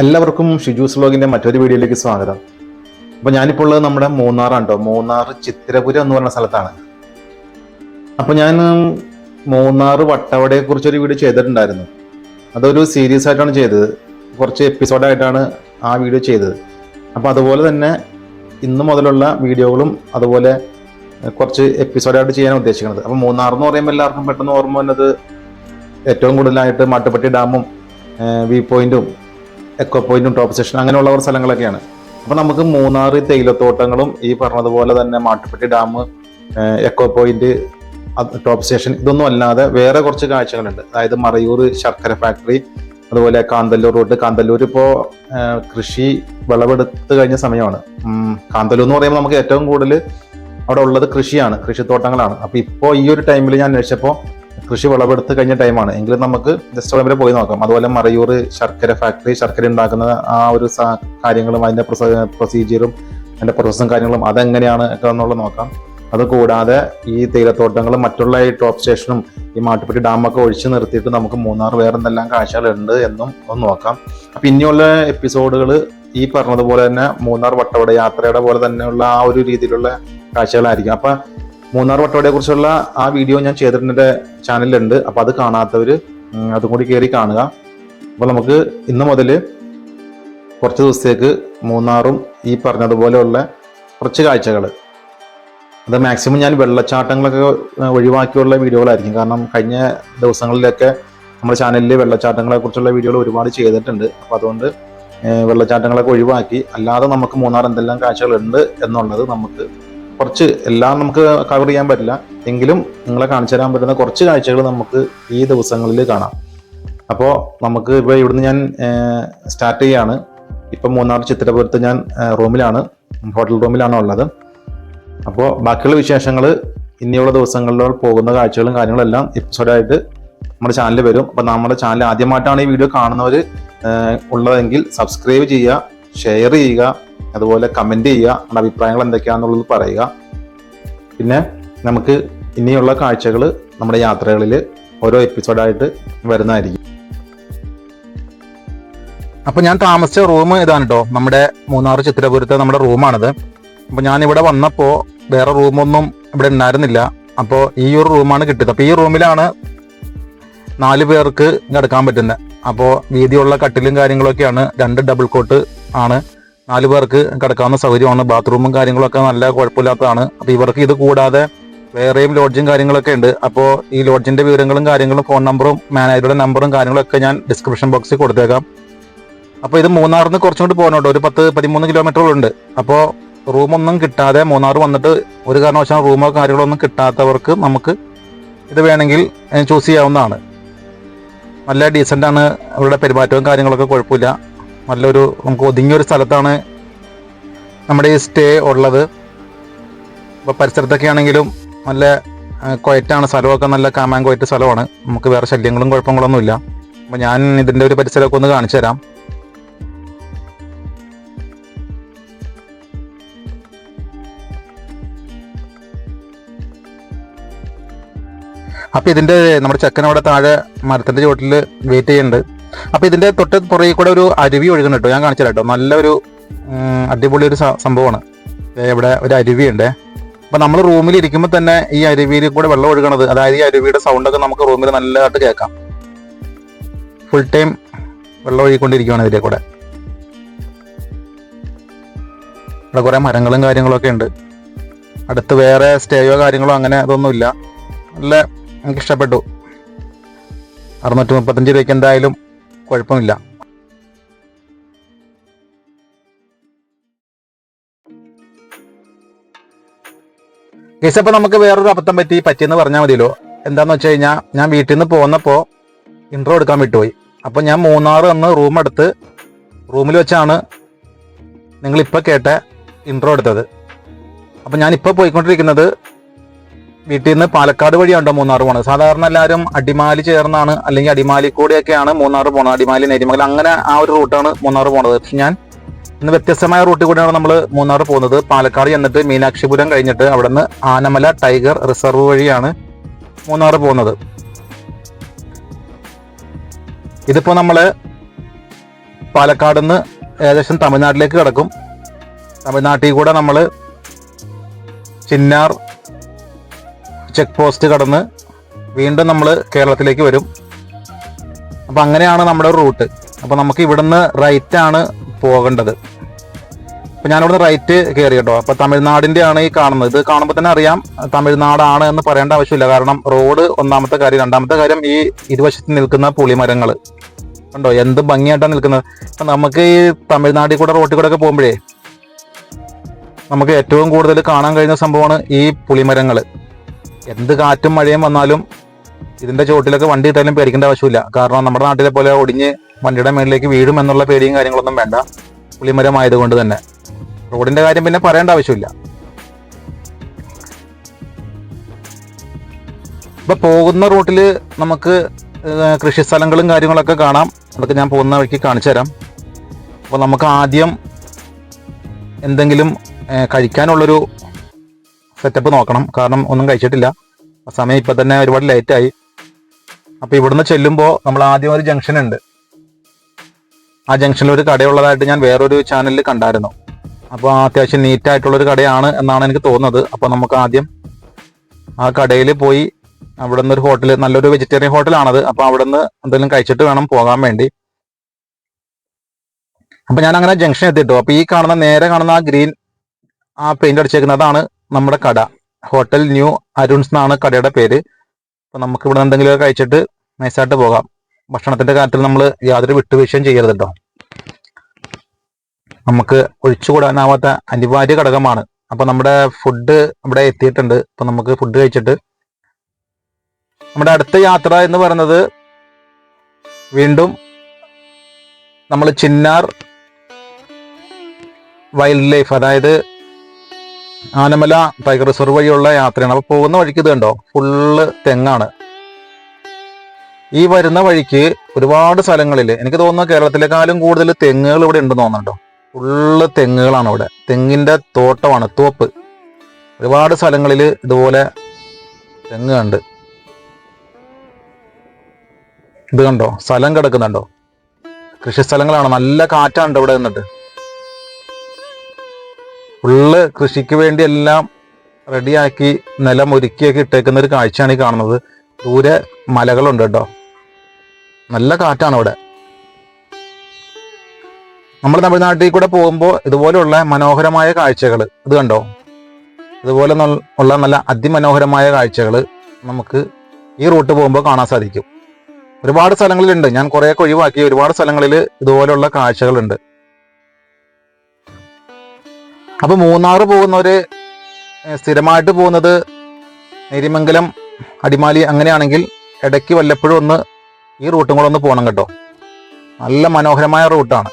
എല്ലാവർക്കും ഷിജൂസ് വ്ലോഗിന്റെ മറ്റൊരു വീഡിയോയിലേക്ക് സ്വാഗതം. അപ്പൊ ഞാനിപ്പോൾ ഉള്ളത് നമ്മുടെ മൂന്നാറാണ് കേട്ടോ മൂന്നാർ ചിത്രപുരം എന്ന് പറഞ്ഞ സ്ഥലത്താണ്. അപ്പൊ ഞാൻ മൂന്നാർ വട്ടവടയെ കുറിച്ചൊരു വീഡിയോ ചെയ്തിട്ടുണ്ടായിരുന്നു. അതൊരു സീരീസ് ആയിട്ടാണ് ചെയ്തത്. കുറച്ച് എപ്പിസോഡായിട്ടാണ് ആ വീഡിയോ ചെയ്തത്. അപ്പൊ അതുപോലെ തന്നെ ഇന്ന് മുതലുള്ള വീഡിയോകളും അതുപോലെ കുറച്ച് എപ്പിസോഡായിട്ട് ചെയ്യാൻ ഉദ്ദേശിക്കുന്നത്. അപ്പൊ മൂന്നാർ എന്ന് പറയുമ്പോൾ എല്ലാവർക്കും പെട്ടെന്ന് ഓർമ്മ വന്നത് ഏറ്റവും കൂടുതലായിട്ട് മാട്ടുപ്പെട്ടി ഡാമും വ്യൂ പോയിന്റും എക്കോ പോയിന്റും ടോപ്പ് സ്റ്റേഷൻ അങ്ങനെയുള്ള സ്ഥലങ്ങളൊക്കെയാണ്. അപ്പോൾ നമുക്ക് മൂന്നാർ തേയിലത്തോട്ടങ്ങളും ഈ പറഞ്ഞതുപോലെ തന്നെ Mattupetty dam echo point top station ഇതൊന്നും അല്ലാതെ വേറെ കുറച്ച് കാഴ്ചകളുണ്ട്. അതായത് മറയൂർ ശർക്കര ഫാക്ടറി അതുപോലെ കാന്തല്ലൂർ റോഡ് കാന്തല്ലൂർ ഇപ്പോൾ കൃഷി വിളവെടുത്ത് കഴിഞ്ഞ സമയമാണ്. കാന്തല്ലൂർ എന്ന് പറയുമ്പോൾ നമുക്ക് ഏറ്റവും കൂടുതൽ അവിടെ ഉള്ളത് കൃഷിയാണ് കൃഷിത്തോട്ടങ്ങളാണ്. അപ്പോൾ ഇപ്പോൾ ഈ ഒരു ടൈമിൽ ഞാൻ അന്വേഷിച്ചപ്പോൾ കൃഷി വിളവെടുത്ത് കഴിഞ്ഞ ടൈമാണ് എങ്കിലും നമുക്ക് ജസ്റ്റ് അവിടെ വരെ പോയി നോക്കാം. അതുപോലെ മറയൂർ ശർക്കര ഫാക്ടറി ശർക്കര ഉണ്ടാക്കുന്ന ആ ഒരു കാര്യങ്ങളും അതിന്റെ പ്രൊസീജിയറും അതിന്റെ പ്രോസസ്സും കാര്യങ്ങളും അതെങ്ങനെയാണ് ഒക്കെ എന്നുള്ളത് നോക്കാം. അതുകൂടാതെ ഈ തേയിലത്തോട്ടങ്ങളും മറ്റുള്ള ഈ ടോപ്പ് സ്റ്റേഷനും ഈ മാട്ടുപ്പെട്ടി ഡാമൊക്കെ ഒഴിച്ചു നിർത്തിയിട്ട് നമുക്ക് മൂന്നാർ വേറെ എന്തെല്ലാം കാഴ്ചകളുണ്ട് എന്നും ഒന്ന് നോക്കാം. അപ്പം ഇനിയുള്ള എപ്പിസോഡുകൾ ഈ പറഞ്ഞതുപോലെ തന്നെ മൂന്നാർ വട്ടവട യാത്രയുടെ പോലെ തന്നെയുള്ള ആ ഒരു രീതിയിലുള്ള കാഴ്ചകളായിരിക്കും. അപ്പൊ മൂന്നാർ വട്ടവടയെ കുറിച്ചുള്ള ആ വീഡിയോ ഞാൻ എന്റെ ചാനലിലുണ്ട് അപ്പൊ അത് കാണാത്തവര് അതും കൂടി കയറി കാണുക. അപ്പൊ നമുക്ക് ഇന്ന് മുതൽ കുറച്ച് ദിവസത്തേക്ക് മൂന്നാറും ഈ പറഞ്ഞതുപോലെയുള്ള കുറച്ച് കാഴ്ചകൾ അത് മാക്സിമം ഞാൻ വെള്ളച്ചാട്ടങ്ങളൊക്കെ ഒഴിവാക്കിയുള്ള വീഡിയോകളായിരിക്കും. കാരണം കഴിഞ്ഞ ദിവസങ്ങളിലൊക്കെ നമ്മുടെ ചാനലിൽ വെള്ളച്ചാട്ടങ്ങളെ കുറിച്ചുള്ള വീഡിയോകൾ ഒരുപാട് ചെയ്തിട്ടുണ്ട്. അപ്പോൾ അതുകൊണ്ട് വെള്ളച്ചാട്ടങ്ങളൊക്കെ ഒഴിവാക്കി. അല്ലാതെ നമുക്ക് മൂന്നാർ എന്തെല്ലാം കാഴ്ചകളുണ്ട് എന്നുള്ളത് നമുക്ക് കുറച്ച് എല്ലാം നമുക്ക് കവർ ചെയ്യാൻ പറ്റില്ല. എങ്കിലും നിങ്ങളെ കാണിച്ചു തരാൻ പറ്റുന്ന കുറച്ച് കാഴ്ചകൾ നമുക്ക് ഈ ദിവസങ്ങളിൽ കാണാം. അപ്പോൾ നമുക്ക് ഇപ്പോൾ ഇവിടുന്ന് ഞാൻ സ്റ്റാർട്ട് ചെയ്യാണ്. ഇപ്പം മൂന്നാർ ചിത്രപുരത്ത് ഞാൻ റൂമിലാണ്. ഹോട്ടൽ റൂമിലാണ് ഉള്ളത്. അപ്പോൾ ബാക്കിയുള്ള വിശേഷങ്ങൾ ഇനിയുള്ള ദിവസങ്ങളിൽ പോകുന്ന കാഴ്ചകളും കാര്യങ്ങളും എല്ലാം എപ്പിസോഡായിട്ട് നമ്മുടെ ചാനലിൽ വരും. അപ്പോൾ നമ്മുടെ ചാനൽ ആദ്യമായിട്ടാണ് ഈ വീഡിയോ കാണുന്നവർ ഉള്ളതെങ്കിൽ സബ്സ്ക്രൈബ് ചെയ്യുക ഷെയർ ചെയ്യുക അതുപോലെ കമന്റ് ചെയ്യുക നമ്മുടെ അഭിപ്രായങ്ങൾ എന്തൊക്കെയാണെന്നുള്ളത് പറയുക. പിന്നെ നമുക്ക് ഇനിയുള്ള കാഴ്ചകൾ നമ്മുടെ യാത്രകളിൽ ഓരോ എപ്പിസോഡായിട്ട് വരുന്നതായിരിക്കും. അപ്പോൾ ഞാൻ താമസിച്ച റൂം ഇതാണ് കേട്ടോ നമ്മുടെ മൂന്നാർ ചിത്രപുരത്തെ നമ്മുടെ റൂമാണിത് അപ്പോൾ ഞാൻ ഇവിടെ വന്നപ്പോൾ വേറെ റൂമൊന്നും ഇവിടെ ഉണ്ടായിരുന്നില്ല. അപ്പോൾ ഈ ഒരു റൂമാണ് കിട്ടിയത്. അപ്പോൾ ഈ റൂമിലാണ് നാല് പേർക്ക് കിടക്കാൻ പറ്റുന്നത്. അപ്പോൾ വീതിയുള്ള കട്ടിലും കാര്യങ്ങളൊക്കെയാണ് രണ്ട് ഡബിൾ കോട്ട് ആണ് നാല് പേർക്ക് കിടക്കാവുന്ന സൗകര്യമാണ്. ബാത്റൂമും കാര്യങ്ങളൊക്കെ നല്ല കുഴപ്പമില്ലാത്തതാണ്. അപ്പോൾ ഇവർക്ക് ഇത് കൂടാതെ വേറെയും ലോഡ്ജും കാര്യങ്ങളൊക്കെ ഉണ്ട്. അപ്പോൾ ഈ ലോഡ്ജിന്റെ വിവരങ്ങളും കാര്യങ്ങളും ഫോൺ നമ്പറും മാനേജറുടെ നമ്പറും കാര്യങ്ങളൊക്കെ ഞാൻ ഡിസ്ക്രിപ്ഷൻ ബോക്സിൽ കൊടുത്തേക്കാം. അപ്പോൾ ഇത് മൂന്നാറിൽ നിന്ന് കുറച്ചും കൂടി പോകണോട്ടോ ഒരു പത്ത് പതിമൂന്ന് കിലോമീറ്ററുകളുണ്ട് അപ്പോൾ റൂമൊന്നും കിട്ടാതെ മൂന്നാർ വന്നിട്ട് ഒരു കാരണവശാലും റൂമോ കാര്യങ്ങളോ ഒന്നും കിട്ടാത്തവർക്ക് നമുക്ക് ഇത് വേണമെങ്കിൽ ചൂസ് ചെയ്യാവുന്നതാണ്. നല്ല ഡീസന്റ് ആണ്. അവരുടെ പെരുമാറ്റവും കാര്യങ്ങളൊക്കെ കുഴപ്പമില്ല. നല്ലൊരു നമുക്ക് ഒതുങ്ങിയൊരു സ്ഥലത്താണ് നമ്മുടെ ഈ സ്റ്റേ ഉള്ളത്. ഇപ്പോൾ പരിസരത്തൊക്കെ ആണെങ്കിലും നല്ല കൊയറ്റാണ് സ്ഥലമൊക്കെ നല്ല കാമാൻ കൊയറ്റ് സ്ഥലമാണ്. നമുക്ക് വേറെ ശല്യങ്ങളും കുഴപ്പങ്ങളൊന്നുമില്ല അപ്പോൾ ഞാൻ ഇതിന്റെ ഒരു പരിസരമൊക്കെ ഒന്ന് കാണിച്ചു തരാം. അപ്പോൾ ഇതിന്റെ നമ്മുടെ ചെക്കൻ അവിടെ താഴെ മരത്തിന്റെ ചുവട്ടിൽ വെയിറ്റ് ചെയ്യുന്നുണ്ട്. അപ്പൊ ഇതിന്റെ തൊട്ട് പുറകെ കൂടെ ഒരു അരുവി ഒഴുകുന്നു കേട്ടോ. ഞാൻ കാണിച്ചു കേട്ടോ. നല്ലൊരു അടിപൊളി ഒരു സംഭവമാണ്. ഇവിടെ ഒരു അരുവി ഉണ്ട് അപ്പൊ നമ്മൾ റൂമിൽ ഇരിക്കുമ്പോൾ തന്നെ ഈ അരുവിയിൽ കൂടെ വെള്ളം ഒഴുകണത് അതായത് ഈ അരുവിയുടെ സൗണ്ട് ഒക്കെ നമുക്ക് റൂമിൽ നല്ലതായിട്ട് കേൾക്കാം. ഫുൾ ടൈം വെള്ളം ഒഴുകിക്കൊണ്ടിരിക്കുകയാണ് ഇതിലെ കൂടെ. ഇവിടെ കുറെ മരങ്ങളും കാര്യങ്ങളൊക്കെ ഉണ്ട്. അടുത്ത് വേറെ സ്റ്റേയോ കാര്യങ്ങളോ അങ്ങനെ അതൊന്നുമില്ല. നല്ല എനിക്ക് ഇഷ്ടപ്പെട്ടു. അറുന്നൂറ്റി മുപ്പത്തഞ്ച് രൂപയ്ക്ക് എന്തായാലും കുഴപ്പമില്ല കേസ് അപ്പോൾ നമുക്ക് വേറൊരു അബദ്ധം പറ്റി പറ്റിയെന്ന് പറഞ്ഞാൽ മതിയല്ലോ. എന്താന്ന് വെച്ച് കഴിഞ്ഞാൽ ഞാൻ വീട്ടിൽ നിന്ന് പോന്നപ്പോൾ ഇൻട്രോ എടുക്കാൻ വിട്ടുപോയി. അപ്പോൾ ഞാൻ മൂന്നാർ എന്ന് റൂം എടുത്ത് റൂമിൽ വെച്ചാണ് നിങ്ങൾ ഇപ്പൊ കേട്ട ഇൻട്രോ എടുത്തത്. അപ്പോൾ ഞാൻ ഇപ്പൊ പോയിക്കൊണ്ടിരിക്കുന്നത് വീട്ടിൽ നിന്ന് പാലക്കാട് വഴിയാണ്ടോ മൂന്നാർ പോണത്? സാധാരണ എല്ലാവരും അടിമാലി ചേർന്നാണ് അല്ലെങ്കിൽ അടിമാലി കൂടെയൊക്കെയാണ് മൂന്നാർ പോണത് അടിമാലി നെരിമംഗലം അങ്ങനെ ആ ഒരു റൂട്ടാണ് മൂന്നാർ പോണത്. പക്ഷെ ഞാൻ ഇന്ന് വ്യത്യസ്തമായ റൂട്ടിൽ കൂടെയാണ് നമ്മൾ മൂന്നാർ പോകുന്നത്. പാലക്കാട് ചെന്നിട്ട് മീനാക്ഷിപുരം കഴിഞ്ഞിട്ട് അവിടെ നിന്ന് ആനമല ടൈഗർ റിസർവ് വഴിയാണ് മൂന്നാർ പോകുന്നത്. ഇതിപ്പോൾ നമ്മൾ പാലക്കാട് നിന്ന് ഏകദേശം തമിഴ്നാട്ടിലേക്ക് കിടക്കും. തമിഴ്നാട്ടിൽ കൂടെ നമ്മൾ ചിന്നാർ ചെക്ക് പോസ്റ്റ് കടന്ന് വീണ്ടും നമ്മൾ കേരളത്തിലേക്ക് വരും. അപ്പം അങ്ങനെയാണ് നമ്മുടെ റൂട്ട്. അപ്പോൾ നമുക്ക് ഇവിടുന്ന് റൈറ്റ് ആണ് പോകേണ്ടത്. അപ്പം ഞാനിവിടുന്ന് റൈറ്റ് കയറി കേട്ടോ. അപ്പം തമിഴ്നാടിന്റെ ആണ് ഈ കാണുന്നത്. ഇത് കാണുമ്പോൾ തന്നെ അറിയാം തമിഴ്നാടാണ് എന്ന് പറയേണ്ട ആവശ്യമില്ല. കാരണം റോഡ് ഒന്നാമത്തെ കാര്യം. രണ്ടാമത്തെ കാര്യം ഈ ഇരുവശത്ത് നിൽക്കുന്ന പുളിമരങ്ങൾ ഉണ്ടോ എന്ത് ഭംഗിയായിട്ടാണ് നിൽക്കുന്നത്. അപ്പം നമുക്ക് ഈ തമിഴ്നാട്ടിൽ കൂടെ റോട്ടിൽ കൂടെ ഒക്കെ പോകുമ്പോഴേ നമുക്ക് ഏറ്റവും കൂടുതൽ കാണാൻ കഴിയുന്ന സംഭവമാണ് ഈ പുളിമരങ്ങൾ എന്ത് കാറ്റും മഴയും വന്നാലും ഇതിന്റെ ചുവട്ടിലൊക്കെ വണ്ടി ഇട്ടാലും പേടിക്കേണ്ട ആവശ്യമില്ല. കാരണം നമ്മുടെ നാട്ടിലെ പോലെ ഒടിഞ്ഞ് വണ്ടിയുടെ മേളിലേക്ക് വീഴും എന്നുള്ള പേടിയും കാര്യങ്ങളൊന്നും വേണ്ട. പുളിമരം ആയതുകൊണ്ട് തന്നെ. റോഡിന്റെ കാര്യം പിന്നെ പറയേണ്ട ആവശ്യമില്ല. ഇപ്പൊ പോകുന്ന റൂട്ടിൽ നമുക്ക് കൃഷി സ്ഥലങ്ങളും കാര്യങ്ങളൊക്കെ കാണാം. അതൊക്കെ ഞാൻ പോകുന്ന വഴിക്ക് കാണിച്ചു തരാം. അപ്പോൾ നമുക്ക് ആദ്യം എന്തെങ്കിലും കഴിക്കാനുള്ളൊരു സെറ്റപ്പ് നോക്കണം. കാരണം ഒന്നും കഴിച്ചിട്ടില്ല. സമയം ഇപ്പം തന്നെ ഒരുപാട് ലേറ്റായി അപ്പോൾ അപ്പൊ ഇവിടുന്ന് ചെല്ലുമ്പോൾ നമ്മൾ ആദ്യം ഒരു ജംഗ്ഷൻ ഉണ്ട്. ആ ജംഗ്ഷനിൽ ഒരു കടയുള്ളതായിട്ട് ഞാൻ വേറൊരു ചാനലിൽ കണ്ടായിരുന്നു. അപ്പോൾ അത്യാവശ്യം നീറ്റായിട്ടുള്ളൊരു കടയാണ് എന്നാണ് എനിക്ക് തോന്നുന്നത്. അപ്പോൾ നമുക്ക് ആദ്യം ആ കടയിൽ പോയി അവിടെ നിന്ന് ഒരു ഹോട്ടൽ നല്ലൊരു വെജിറ്റേറിയൻ ഹോട്ടലാണത് അപ്പോൾ അവിടെ നിന്ന് എന്തെങ്കിലും കഴിച്ചിട്ട് വേണം പോകാൻ വേണ്ടി. അപ്പോൾ ഞാൻ അങ്ങനെ ജംഗ്ഷൻ എത്തിയിട്ടു അപ്പോൾ ഈ കാണുന്ന നേരെ കാണുന്ന ആ ഗ്രീൻ ആ പെയിന്റ് അടിച്ചേക്കുന്നതാണ് നമ്മുടെ കട. ഹോട്ടൽ ന്യൂ അരുൺസ് എന്നാണ് കടയുടെ പേര്. അപ്പൊ നമുക്ക് ഇവിടെ എന്തെങ്കിലും കഴിച്ചിട്ട് നൈസായിട്ട് പോകാം. ഭക്ഷണത്തിന്റെ കാര്യത്തിൽ നമ്മൾ യാതൊരു വിട്ടുവീഴ്ചയും ചെയ്യരുത് കേട്ടോ നമുക്ക് ഒഴിച്ചുകൂടാനാവാത്ത അനിവാര്യ ഘടകമാണ്. അപ്പൊ നമ്മുടെ ഫുഡ് ഇവിടെ എത്തിയിട്ടുണ്ട്. അപ്പൊ നമുക്ക് ഫുഡ് കഴിച്ചിട്ട് നമ്മുടെ അടുത്ത യാത്ര എന്ന് പറയുന്നത് വീണ്ടും നമ്മൾ ചിന്നാർ വൈൽഡ് ലൈഫ് അതായത് ആനമല ടൈഗർ റിസർവ് വഴിയുള്ള യാത്രയാണ്. അപ്പൊ പോകുന്ന വഴിക്ക് ഇത് കണ്ടോ? ഫുള്ള് തെങ്ങാണ്. ഈ വരുന്ന വഴിക്ക് ഒരുപാട് സ്ഥലങ്ങളിൽ എനിക്ക് തോന്നുന്നു കേരളത്തിലെക്കാളും കൂടുതൽ തെങ്ങുകൾ ഇവിടെ ഉണ്ടെന്ന് തോന്നുന്നുണ്ടോ? ഫുള്ള് തെങ്ങുകളാണ് ഇവിടെ. തെങ്ങിന്റെ തോട്ടമാണ് തോപ്പ്. ഒരുപാട് സ്ഥലങ്ങളിൽ ഇതുപോലെ തെങ്ങ് കണ്ട് ഇത് കണ്ടോ? സ്ഥലം കിടക്കുന്നുണ്ടോ? കൃഷി സ്ഥലങ്ങളാണ് നല്ല കാറ്റാണ് ഇവിടെ നിന്നിട്ട്. ഫുള്ള് കൃഷിക്ക് വേണ്ടി എല്ലാം റെഡിയാക്കി നിലം ഒരുക്കിയൊക്കെ ഇട്ടേക്കുന്ന ഒരു കാഴ്ചയാണ് ഈ കാണുന്നത്. ദൂരെ മലകളുണ്ട് കേട്ടോ. നല്ല കാറ്റാണ് ഇവിടെ നമ്മൾ തമിഴ്നാട്ടിൽ കൂടെ പോകുമ്പോൾ ഇതുപോലെയുള്ള മനോഹരമായ കാഴ്ചകൾ ഇത് കണ്ടോ? ഇതുപോലെ ഉള്ള നല്ല അതിമനോഹരമായ കാഴ്ചകൾ നമുക്ക് ഈ റൂട്ട് പോകുമ്പോൾ കാണാൻ സാധിക്കും. ഒരുപാട് സ്ഥലങ്ങളിലുണ്ട്. ഞാൻ കുറേയൊക്കെ ഒഴിവാക്കി. ഒരുപാട് സ്ഥലങ്ങളിൽ ഇതുപോലെയുള്ള കാഴ്ചകളുണ്ട്. അപ്പൊ മൂന്നാർ പോകുന്നവർ സ്ഥിരമായിട്ട് പോകുന്നത് നേരിമംഗലം അടിമാലി അങ്ങനെയാണെങ്കിൽ ഇടയ്ക്ക് വല്ലപ്പോഴും ഒന്ന് ഈ റൂട്ടും കൂടെ ഒന്ന് പോകണം കേട്ടോ. നല്ല മനോഹരമായ റൂട്ടാണ്.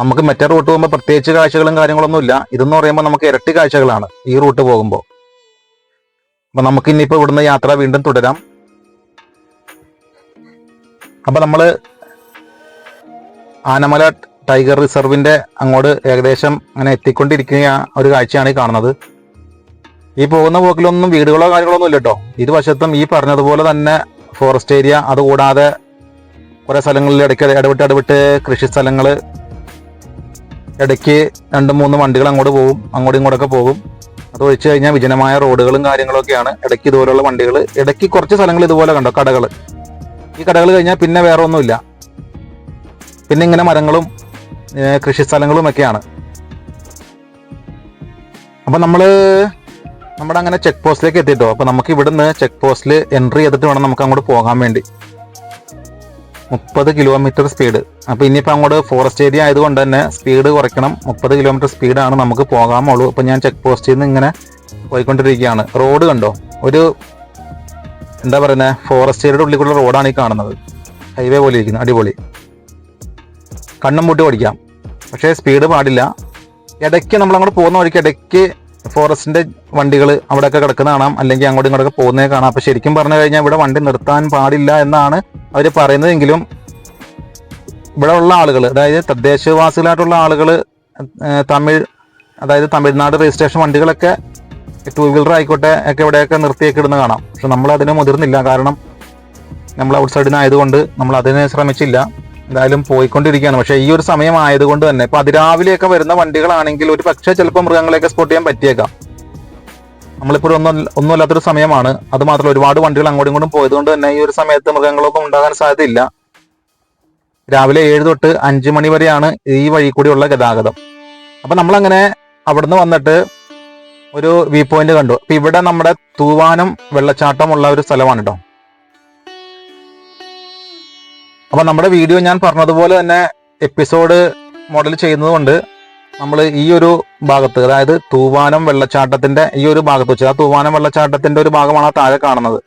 നമുക്ക് മറ്റേ റൂട്ട് പോകുമ്പോൾ പ്രത്യേകിച്ച് കാഴ്ചകളും കാര്യങ്ങളൊന്നും ഇല്ല. ഇതെന്ന് പറയുമ്പോൾ നമുക്ക് ഇരട്ടി കാഴ്ചകളാണ് ഈ റൂട്ട് പോകുമ്പോൾ അപ്പം നമുക്ക് ഇനിയിപ്പോൾ ഇവിടുന്ന് യാത്ര വീണ്ടും തുടരാം. അപ്പം നമ്മൾ ആനമല ടൈഗർ റിസർവിന്റെ അങ്ങോട്ട് ഏകദേശം അങ്ങനെ എത്തിക്കൊണ്ടിരിക്കുന്ന ഒരു കാഴ്ചയാണ് ഈ കാണുന്നത്. ഈ പോകുന്ന പോക്കിലൊന്നും വീടുകളോ കാര്യങ്ങളോ ഒന്നും ഇല്ല കേട്ടോ ഇരുവശത്തും ഈ പറഞ്ഞതുപോലെ തന്നെ ഫോറസ്റ്റ് ഏരിയ അതുകൂടാതെ കുറേ സ്ഥലങ്ങളിൽ ഇടയ്ക്ക് ഇടവിട്ട് ഇടവിട്ട് കൃഷി സ്ഥലങ്ങൾ ഇടയ്ക്ക് രണ്ടും മൂന്ന് വണ്ടികൾ അങ്ങോട്ട് പോകും അങ്ങോട്ടും ഇങ്ങോട്ടൊക്കെ പോകും. അത് ഒഴിച്ചു കഴിഞ്ഞാൽ വിജനമായ റോഡുകളും കാര്യങ്ങളൊക്കെയാണ്. ഇടയ്ക്ക് ഇതുപോലുള്ള വണ്ടികൾ ഇടയ്ക്ക് കുറച്ച് സ്ഥലങ്ങൾ ഇതുപോലെ കണ്ടോ കടകൾ. ഈ കടകൾ കഴിഞ്ഞാൽ പിന്നെ വേറെ ഒന്നുമില്ല. പിന്നെ ഇങ്ങനെ മരങ്ങളും കൃഷി സ്ഥലങ്ങളും ഒക്കെയാണ് നമ്മൾ നമ്മൾ നമ്മുടെ അങ്ങനെ ചെക്ക് പോസ്റ്റിലേക്ക് എത്തിയിട്ടോ അപ്പോൾ നമുക്ക് ഇവിടുന്ന് ചെക്ക് പോസ്റ്റിൽ എൻട്രി ചെയ്തിട്ട് വേണം നമുക്ക് അങ്ങോട്ട് പോകാൻ വേണ്ടി. മുപ്പത് കിലോമീറ്റർ സ്പീഡ് അപ്പം ഇനിയിപ്പോൾ അങ്ങോട്ട് ഫോറസ്റ്റ് ഏരിയ ആയതുകൊണ്ട് തന്നെ സ്പീഡ് കുറയ്ക്കണം. മുപ്പത് കിലോമീറ്റർ സ്പീഡാണ് നമുക്ക് പോകാമുള്ളൂ അപ്പോൾ ഞാൻ ചെക്ക് പോസ്റ്റിൽ നിന്ന് ഇങ്ങനെ പോയിക്കൊണ്ടിരിക്കുകയാണ്. റോഡ് കണ്ടോ? ഒരു എന്താ പറയുന്നത് ഫോറസ്റ്റ് ഏരിയയുടെ ഉള്ളിൽ കൂടെ റോഡാണ് ഈ കാണുന്നത്. ഹൈവേ പോലെ ഇരിക്കുന്നത് അടിപൊളി. കണ്ണും മുട്ടി ഓടിക്കാം. പക്ഷേ സ്പീഡ് പാടില്ല. ഇടയ്ക്ക് നമ്മൾ അങ്ങോട്ട് പോകുന്ന വഴിക്ക് ഇടയ്ക്ക് ഫോറസ്റ്റിന്റെ വണ്ടികൾ അവിടെയൊക്കെ കിടക്കുന്ന കാണാം. അല്ലെങ്കിൽ അങ്ങോട്ടും ഇങ്ങോട്ടൊക്കെ പോകുന്നത് കാണാം. അപ്പോൾ ശരിക്കും പറഞ്ഞു കഴിഞ്ഞാൽ ഇവിടെ വണ്ടി നിർത്താൻ പാടില്ല എന്നാണ് അവർ പറയുന്നതെങ്കിലും ഇവിടെ ഉള്ള ആളുകൾ അതായത് തദ്ദേശവാസികളായിട്ടുള്ള ആളുകൾ തമിഴ് അതായത് തമിഴ്നാട് രജിസ്ട്രേഷൻ വണ്ടികളൊക്കെ ടൂ വീലർ ആയിക്കോട്ടെ ഒക്കെ ഇവിടെയൊക്കെ നിർത്തിയൊക്കെ ഇടുന്ന കാണാം. പക്ഷെ നമ്മൾ മുതിർന്നില്ല. കാരണം നമ്മൾ ഔട്ട് സൈഡിനായതുകൊണ്ട് നമ്മൾ അതിനെ ശ്രമിച്ചില്ല. എന്തായാലും പോയിക്കൊണ്ടിരിക്കുകയാണ്. പക്ഷേ ഈ ഒരു സമയം ആയതുകൊണ്ട് തന്നെ ഇപ്പം അതിരാവിലെയൊക്കെ വരുന്ന വണ്ടികളാണെങ്കിൽ ഒരു പക്ഷേ ചിലപ്പോൾ മൃഗങ്ങളെയൊക്കെ സ്പോട്ട് ചെയ്യാൻ പറ്റിയേക്കാം. നമ്മളിപ്പോൾ ഒന്നും ഒന്നുമില്ലാത്തൊരു സമയമാണ്. അത് മാത്രമല്ല ഒരുപാട് വണ്ടികൾ അങ്ങോട്ടും ഇങ്ങോട്ടും പോയതുകൊണ്ട് തന്നെ ഈ ഒരു സമയത്ത് മൃഗങ്ങളൊക്കെ ഉണ്ടാകാൻ സാധ്യതയില്ല. രാവിലെ ഏഴ് തൊട്ട് അഞ്ച് മണി വരെയാണ് ഈ വഴി കൂടിയുള്ള ഗതാഗതം. അപ്പം നമ്മളങ്ങനെ അവിടുന്ന് വന്നിട്ട് ഒരു വ്യൂ പോയിന്റ് കണ്ടു. അപ്പം ഇവിടെ നമ്മുടെ തൂവാനം വെള്ളച്ചാട്ടമുള്ള ഒരു സ്ഥലമാണ് കേട്ടോ അപ്പൊ നമ്മുടെ വീഡിയോ ഞാൻ പറഞ്ഞതുപോലെ തന്നെ എപ്പിസോഡ് മോഡൽ ചെയ്യുന്നതുകൊണ്ട് നമ്മൾ ഈ ഒരു ഭാഗത്ത് അതായത് തൂവാനം വെള്ളച്ചാട്ടത്തിന്റെ ഈ ഒരു ഭാഗത്ത് വെച്ച് ആ തൂവാനം വെള്ളച്ചാട്ടത്തിന്റെ ഒരു ഭാഗമാണ് ആ താഴെ കാണുന്നത്.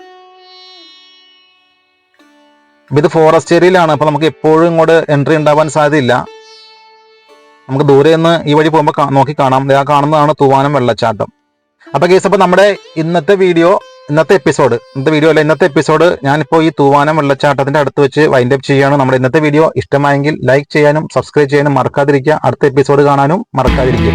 ഇത് ഫോറസ്റ്റ് ഏരിയയിലാണ്. അപ്പോൾ നമുക്ക് എപ്പോഴും ഇങ്ങോട്ട് എൻട്രി ഉണ്ടാവാൻ സാധ്യതയില്ല. നമുക്ക് ദൂരെ നിന്ന് ഈ വഴി പോകുമ്പോൾ നോക്കി കാണാം. ആ കാണുന്നതാണ് തൂവാനം വെള്ളച്ചാട്ടം. അപ്പോൾ കേസ് അപ്പോൾ നമ്മുടെ ഇന്നത്തെ വീഡിയോ ഇന്നത്തെ എപ്പിസോഡ് ഇന്നത്തെ വീഡിയോ അല്ല ഇന്നത്തെ എപ്പിസോഡ് ഞാനിപ്പോൾ ഈ തൂവാനം വെള്ളച്ചാട്ടത്തിന്റെ അടുത്ത് വെച്ച് വൈൻഡ് അപ്പ് ചെയ്യാണ് നമ്മുടെ ഇന്നത്തെ വീഡിയോ ഇഷ്ടമായെങ്കിൽ ലൈക്ക് ചെയ്യാനും സബ്സ്ക്രൈബ് ചെയ്യാനും മറക്കാതിരിക്കുക. അടുത്ത എപ്പിസോഡ് കാണാനും മറക്കാതിരിക്കുക.